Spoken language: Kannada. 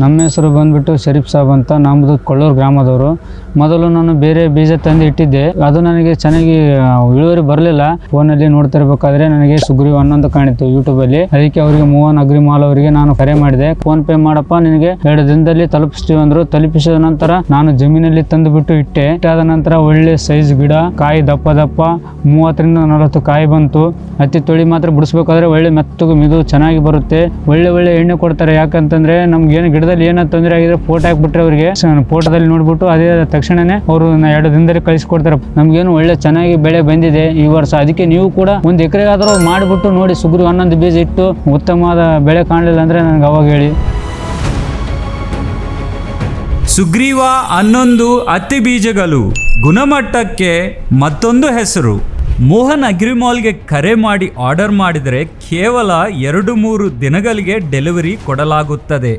ನಮ್ಮ ಹೆಸರು ಬಂದ್ಬಿಟ್ಟು ಶರೀಫ್ ಸಾಬ್ ಅಂತ. ನಮ್ಮದು ಕೊಳ್ಳೂರು ಗ್ರಾಮದವರು. ಮೊದಲು ನಾನು ಬೇರೆ ಬೀಜ ತಂದು ಇಟ್ಟಿದ್ದೆ. ಅದು ನನಗೆ ಚೆನ್ನಾಗಿ ಇಳುವರಿ ಬರಲಿಲ್ಲ. ಫೋನಲ್ಲಿ ನೋಡ್ತಿರ್ಬೇಕಾದ್ರೆ ನನಗೆ ಸುಗ್ರೀವ್ ಹನ್ನೊಂದು ಕಾಣಿತ್ತು ಯೂಟ್ಯೂಬಲ್ಲಿ ಅದಕ್ಕೆ ಅವರಿಗೆ ಮೋಹನ್ ಅಗ್ರಿಮಾಲ್ ಅವರಿಗೆ ನಾನು ಕರೆ ಮಾಡಿದೆ. ಫೋನ್ ಪೇ ಮಾಡಪ್ಪ, ನಿನಗೆ ಎರಡು ದಿನದಲ್ಲಿ ತಲುಪಿಸ್ತೀವಿ ಅಂದ್ರು. ತಲುಪಿಸಿದ ನಂತರ ನಾನು ಜಮೀನಲ್ಲಿ ತಂದು ಬಿಟ್ಟು ಇಟ್ಟೆ. ಇಟ್ಟಾದ ನಂತರ ಒಳ್ಳೆ ಸೈಜ್ ಗಿಡ, ಕಾಯಿ ದಪ್ಪ ದಪ್ಪ, ಮೂವತ್ತರಿಂದ ನಲವತ್ತು ಕಾಯಿ ಬಂತು. ಹತ್ತಿ ತೊಳಿ ಮಾತ್ರ ಬಿಡಿಸ್ಬೇಕಾದ್ರೆ ಒಳ್ಳೆ ಮೆತ್ತಗೆ ಮಿದು ಚೆನ್ನಾಗಿ ಬರುತ್ತೆ. ಒಳ್ಳೆ ಒಳ್ಳೆ ಎಣ್ಣೆ ಕೊಡ್ತಾರೆ. ಯಾಕಂತಂದ್ರೆ ನಮ್ಗೆ ಏನು ಗಿಡದಲ್ಲಿ ಏನೋ ತೊಂದರೆ ಆಗಿದ್ರೆ ಫೋಟೋ ಹಾಕ್ಬಿಟ್ರೆ ಅವರಿಗೆ. ಫೋಟೋದಲ್ಲಿ ನೋಡ್ಬಿಟ್ಟು ಅದೇ ತಕ್ಷಣನೇ ಅವರು ಎರಡು ದಿನದಲ್ಲಿ ಕಳಿಸ್ಕೊಡ್ತಾರೆ. ನಮ್ಗೇನು ಒಳ್ಳೆ ಚೆನ್ನಾಗಿ ಬೆಳೆ ಬಂದಿದೆ ಈ ವರ್ಷ. ಅದಕ್ಕೆ ನೀವು ಕೂಡ ಒಂದು ಎಕರೆಗಾದರೂ ಮಾಡಿಬಿಟ್ಟು ನೋಡಿ ಸುಗ್ರಿ ಹನ್ನೊಂದು ಬೀಜ ಇಟ್ಟು ಉತ್ತಮವಾದ ಬೆಳೆ ಕಾಣಲಿಲ್ಲ ಅಂದ್ರೆ ನನಗೆ ಅವಾಗ ಹೇಳಿ. ಸುಗ್ರೀವ ಹನ್ನೊಂದು ಹತ್ತಿ ಬೀಜಗಳು ಗುಣಮಟ್ಟಕ್ಕೆ ಮತ್ತೊಂದು ಹೆಸರು. ಮೋಹನ್ ಅಗ್ರಿಮಾಲ್ಗೆ ಕರೆ ಮಾಡಿ ಆರ್ಡರ್ ಮಾಡಿದರೆ ಕೇವಲ ಎರಡು ಮೂರು ದಿನಗಳಿಗೆ ಡೆಲಿವರಿ ಕೊಡಲಾಗುತ್ತದೆ.